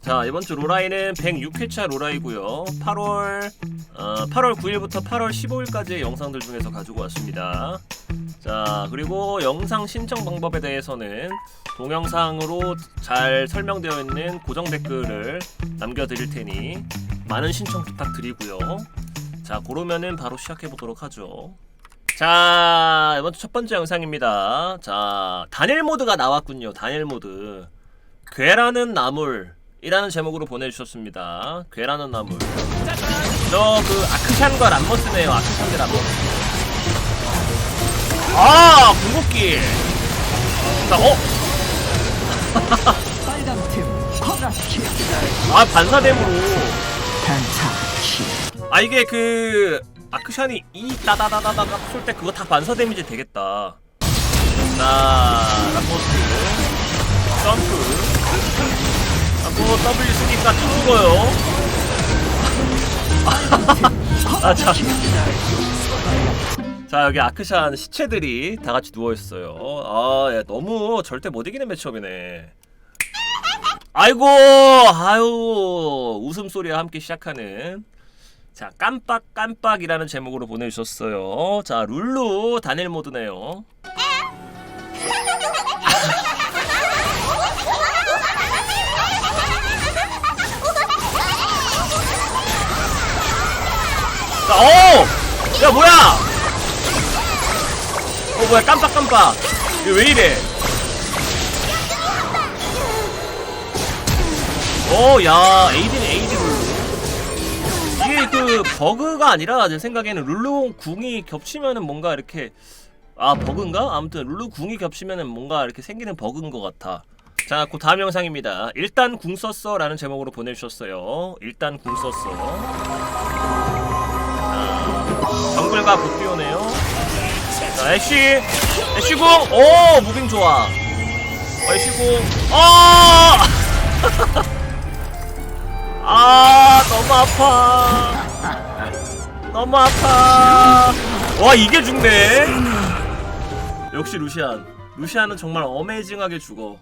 자 이번 주 로라이는 106회차 로라이고요. 8월 어, 8월 9일부터 8월 15일까지의 영상들 중에서 가지고 왔습니다. 자 그리고 영상 신청 방법에 대해서는 동영상으로 잘 설명되어 있는 고정 댓글을 남겨드릴 테니 많은 신청 부탁드리고요. 자 그러면은 바로 시작해 보도록 하죠 자 이번 주첫 번째 영상입니다 자 단일 모드가 나왔군요 단일 모드 괴라는 나물 이라는 제목으로 보내주셨습니다. 괴라는 나물. 저 그 아크샨과 람머스네요. 아크샨과 람머스. 아 궁극기. 자 어? 아 반사댐으로. 반차키 아 이게 그 아크샨이 이 따다다다다다 쏠때 그거 다 반사 데미지 되겠다. 자 람머스 점프. 하고 W 쓰니까 다 죽어요. 아, 자. 자, 여기 아크샨 시체들이 다 같이 누워 있어요. 아, 야, 너무 절대 못 이기는 매치업이네. 아이고, 아유, 웃음 소리와 함께 시작하는. 자, 깜빡깜빡이라는 제목으로 보내주셨어요. 자, 룰루 단일 모드네요. 자, 어! 야, 뭐야! 어, 뭐야, 깜빡깜빡. 이거 왜 이래? 어, 야, 에이든 에이드 룰루. 이게 그, 버그가 아니라, 제 생각에는 룰루 궁이 겹치면은 뭔가 이렇게, 아, 버그인가? 아무튼, 룰루 궁이 겹치면은 뭔가 이렇게 생기는 버그인 것 같아. 자, 그 다음 영상입니다. 일단 궁 썼어 라는 제목으로 보내주셨어요. 일단 궁 썼어. 정글과 복귀오네요. 자, 애쉬, 애쉬 궁, 오, 무빙 좋아. 어, 애쉬궁, 아, 아, 너무 아파. 너무 아파. 와, 이게 죽네. 역시 루시안. 루시안은 정말 어메이징하게 죽어.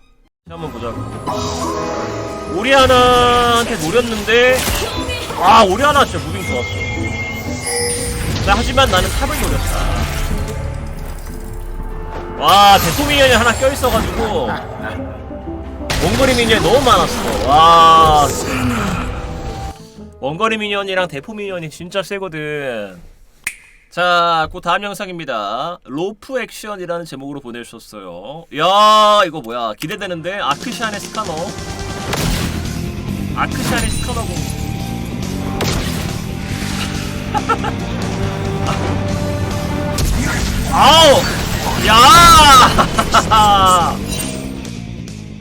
한번 보자고. 오리아나한테 노렸는데, 아, 오리아나 진짜 무빙 좋았어. 자, 하지만 나는 탑을 노렸다. 와, 대포 미니언이 하나 껴있어가지고, 원거리 미니언이 너무 많았어. 와. 원거리 미니언이랑 대포 미니언이 진짜 세거든. 자, 그 다음 영상입니다. 로프 액션이라는 제목으로 보내주셨어요. 야, 이거 뭐야. 기대되는데? 아크샨의 스카너. 아크샨의 스카너 공. 아우! 야!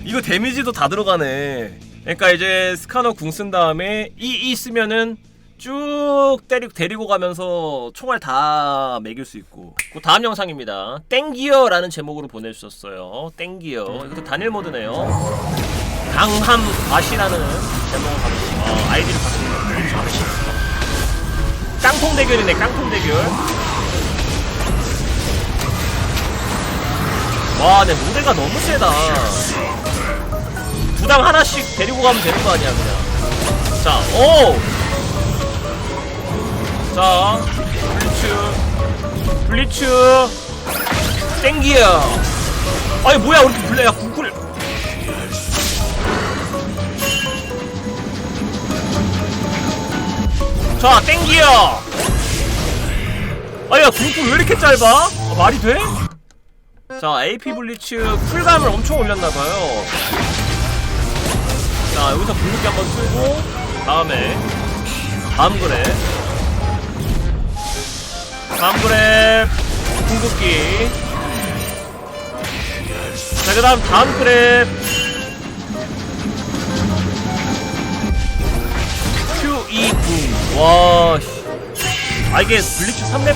이거 데미지도 다 들어가네. 그러니까 이제 스카너 궁 쓴 다음에 이, 이 쓰면은 쭉 때리고 데리고 가면서 총알 다 매길 수 있고. 그 다음 영상입니다. 땡기어라는 제목으로 보내주셨어요. 땡기어. 이것도 단일 모드네요. 강함 과시라는 제목을 받았 어, 아이디를 받습니다. 깡통 대결이네. 깡통 대결. 와, 내 무대가 너무 세다. 두당 하나씩 데리고 가면 되는 거 아니야, 그냥. 자, 오! 자, 블리츠. 블리츠. 땡기야. 아니, 뭐야, 우리 블레 야, 구글. 자, 땡기야. 아야, 궁풀 왜 이렇게 짧아? 아, 말이 돼? 자, AP 블리츠 쿨감을 엄청 올렸나봐요. 자, 여기서 궁극기 한번 쓰고, 다음에, 다음 그래. 다음 그래, 궁극기. 자, 그 다음, 다음 그래. Q2 궁. 와, 씨. 아, 이게 블리츠 3렙,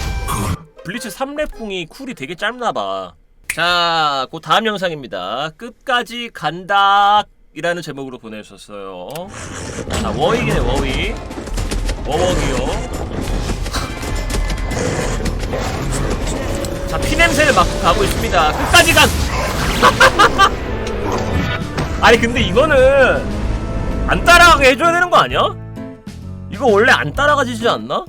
블리츠 3렙 궁이 쿨이 되게 짧나봐. 자, 그 다음 영상입니다. 끝까지 간다. 이라는 제목으로 보내주셨어요. 자, 워익이네, 워익. 워워기요. 자, 피냄새를 맡고 가고 있습니다. 끝까지 간! 아니 근데 이거는 안 따라가게 해줘야 되는 거 아니야? 이거 원래 안 따라가지지 않나?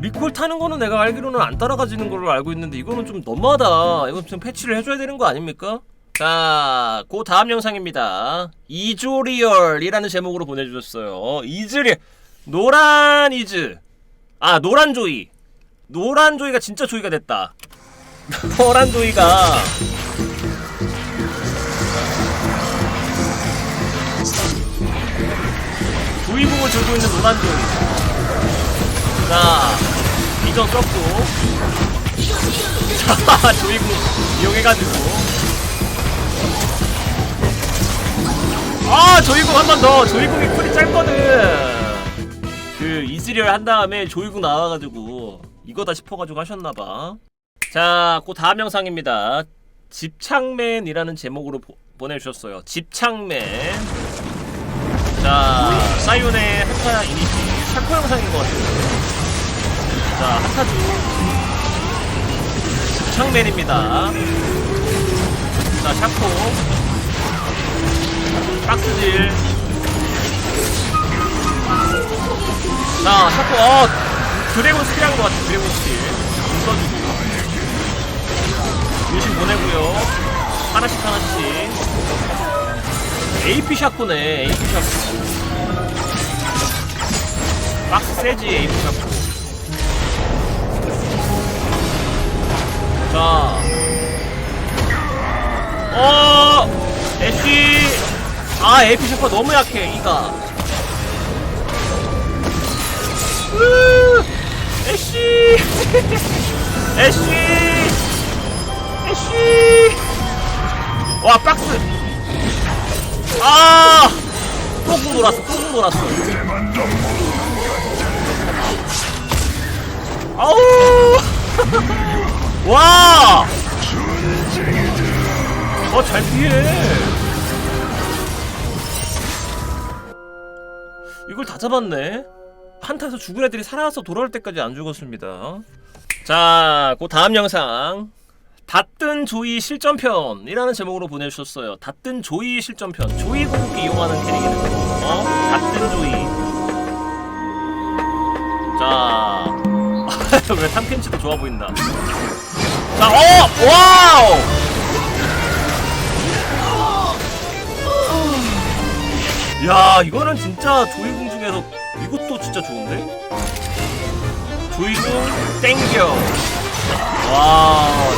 리콜 타는 거는 내가 알기로는 안 따라가지는 걸로 알고 있는데 이거는 좀 너무하다. 이건 좀 패치를 해줘야 되는 거 아닙니까? 자, 그 다음 영상입니다. 이조리얼이라는 제목으로 보내주셨어요. 이즈리 노란 이즈 아 노란 조이 노란 조이가 진짜 조이가 됐다. 노란 조이가 조이공을 들고 있는 노란 조이. 자, 비전 썼고. 자, 조이공 이용해가지고. 아, 조이공 한번 더. 조이공이 쿨이 짧거든. 그 이즈리얼 한 다음에 조이공 나와가지고 이거다 싶어가지고 하셨나봐. 자, 그 다음 영상입니다. 집착맨이라는 제목으로 보, 보내주셨어요. 집착맨. 자, 사이온의 한타 이니시 샤코 영상인 것 같아요. 자, 한타주 집착맨입니다. 자, 샤코 박스질. 자, 샤코 어 드래곤 스킬 한것 같아 드래곤 스킬. 돈 써주고 유심 보내고요. 하나씩 하나씩. AP 샤코네 AP 샤코 박스 세지 AP 샤코 자 어! 애쉬 아 AP 샤코 너무 약해 이가 으, 애쉬 애쉬 애쉬 와 박스 아! 꽁꽁 돌았어, 꽁꽁 돌았어. 아우! 와! 어, 잘 피해. 이걸 다 잡았네. 한타에서 죽은 애들이 살아서 돌아올 때까지 안 죽었습니다. 자, 그 다음 영상. 닷든 조이 실전편이라는 제목으로 보내주셨어요. 닷든 조이 실전편. 조이 공기 이용하는 캐릭이네. 어? 닷든 조이. 자. 왜 탐켄치도 좋아 보인다. 자, 어! 와우! 야, 이거는 진짜 조이궁 중에서 이것도 진짜 좋은데? 조이궁 땡겨. 와.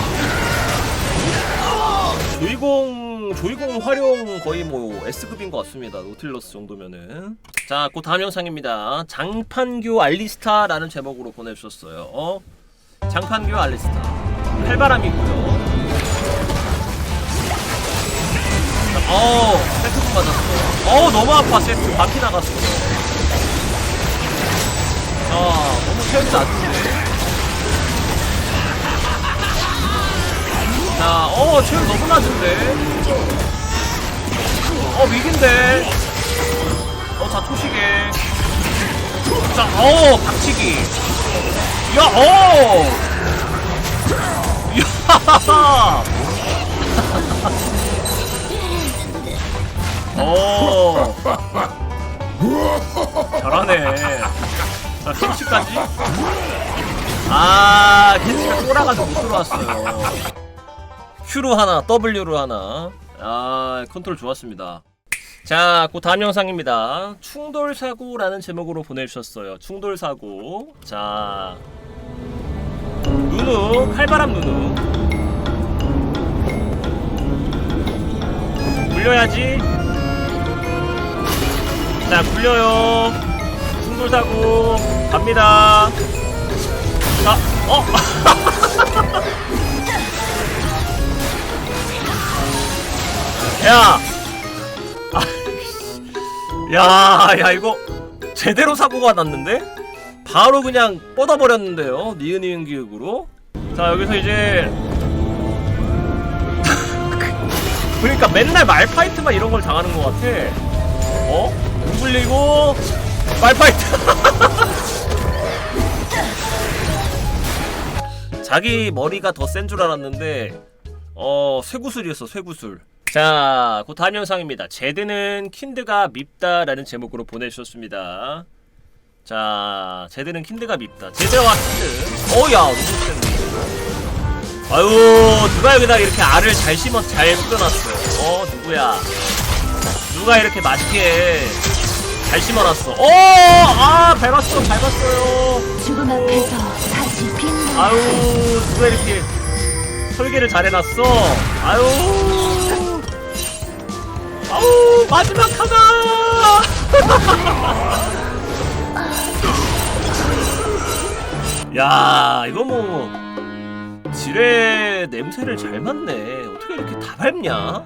조이공 조이공 활용 거의 뭐 S급인 것 같습니다. 노틸러스 정도면은. 자, 그 다음 영상입니다. 장판교 알리스타라는 제목으로 보내주셨어요. 어? 장판교 알리스타. 칼바람이고요. 자, 어, 세트분 맞았어. 어, 너무 아파 세트. 바퀴 나갔어. 자, 너무 체력이 낮은데. 자, 어, 체력 너무 낮은데? 어, 위기인데? 어, 자, 초시계. 자, 어, 박치기. 야, 어! 야! 어. 잘하네. 자, 켄치까지? 아, 켄치가 쫄아가지고 못 들어왔어요. Q로 하나, W로 하나. 아, 컨트롤 좋았습니다. 자, 그 다음 영상입니다. 충돌 사고라는 제목으로 보내주셨어요. 충돌 사고. 자, 누누, 칼바람 누누. 굴려야지. 자, 굴려요. 충돌 사고 갑니다. 자, 어. 야! 아, 야, 야, 이거 제대로 사고가 났는데? 바로 그냥 뻗어버렸는데요. 니은 니은 기획으로. 자, 여기서 이제. 그러니까 맨날 말파이트만 이런 걸 당하는 것 같아. 어? 눈 불리고, 말파이트. 자기 머리가 더 센 줄 알았는데, 어, 쇠구슬이었어, 쇠구슬. 자, 그 다음 영상입니다. 제드는 킨드가 밉다라는 제목으로 보내주셨습니다. 자, 제드는 킨드가 밉다. 제드와 킨드. 어야, 너무 센데. 아유, 누가 여기다 이렇게 알을 잘 심어 잘 뿌려놨어. 어, 누구야? 누가 이렇게 맛있게 잘 심어놨어? 어, 아, 밟았어, 밟았어요. 죽음 앞에서 다시 빛나 아유 누가 이렇게 설계를 잘 해놨어? 아유. 아우 마지막 하나! 야 이거 뭐 지뢰 냄새를 잘 맡네. 어떻게 이렇게 다 밟냐?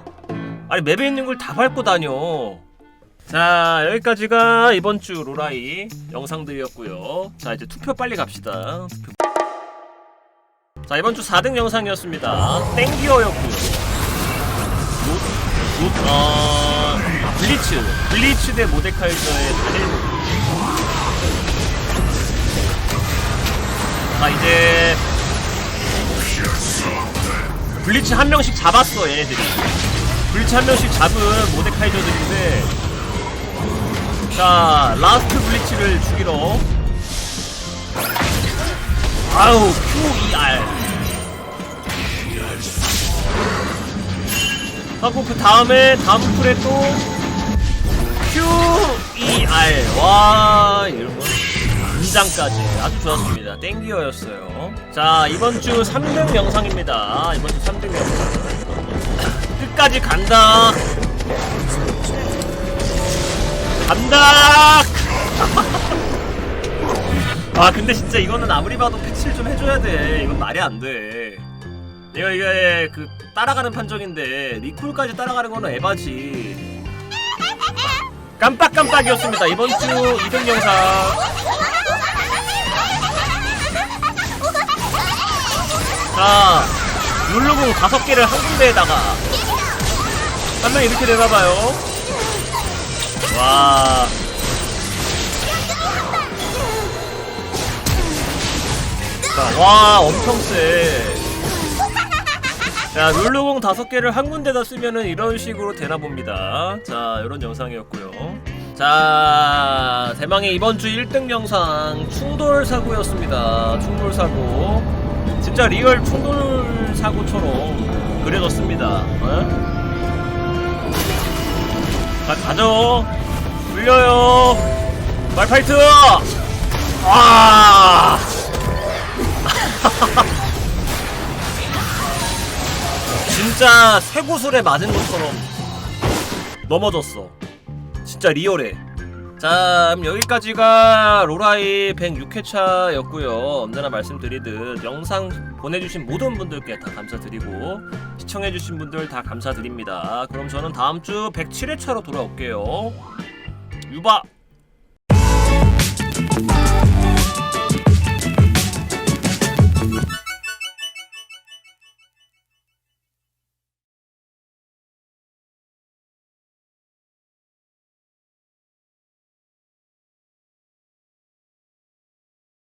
아니 맵에 있는 걸 다 밟고 다녀 자 여기까지가 이번 주 로라이 영상들이었고요. 자 이제 투표 빨리 갑시다. 투표. 자 이번 주 4등 영상이었습니다. 땡기어였고요. 로, 로, 어, 블리츠 블리츠 대 모데카이저의 단일 자 이제 블리츠 한 명씩 잡았어 얘네들이. 블리츠 한 명씩 잡은 모데카이저들인데 자 라스트 블리츠를 죽이러 아우 QER 하고 그 다음에 다음 풀에 또 QER 와거 인장까지 아주 좋았습니다. 땡기어였어요. 자 이번 주 3등 영상입니다. 이번 주 3등 영상. 끝까지 간다 간다! 아 근데 진짜 이거는 아무리 봐도 패치를 좀 해줘야 돼. 이건 말이 안돼. 이거 이거 그 따라가는 판정인데 리콜까지 따라가는 거는 에바지. 깜빡깜빡이었습니다. 이번 주 2등 영상. 자 룰루공 다섯 개를 한 군데에다가. 한 명 이렇게 되나봐요 와 자, 와 엄청 세. 자 룰루공 다섯 개를 한 군데다 쓰면은 이런 식으로 되나 봅니다. 자 이런 영상이었고요. 자 대망의 이번 주 1등 영상 충돌 사고였습니다. 충돌 사고. 진짜 리얼 충돌 사고처럼 그려졌습니다. 어? 자 가죠. 불려요. 말파이트. 아. 진짜 쇠구슬에 맞은 것처럼 넘어졌어. 진짜 리얼해. 자, 여기까지가 로라이 106회차였고요. 언제나 말씀드리듯 영상 보내주신 모든 분들께 다 감사드리고 시청해주신 분들 다 감사드립니다. 그럼 저는 다음 주 107회차로 돌아올게요. 유바!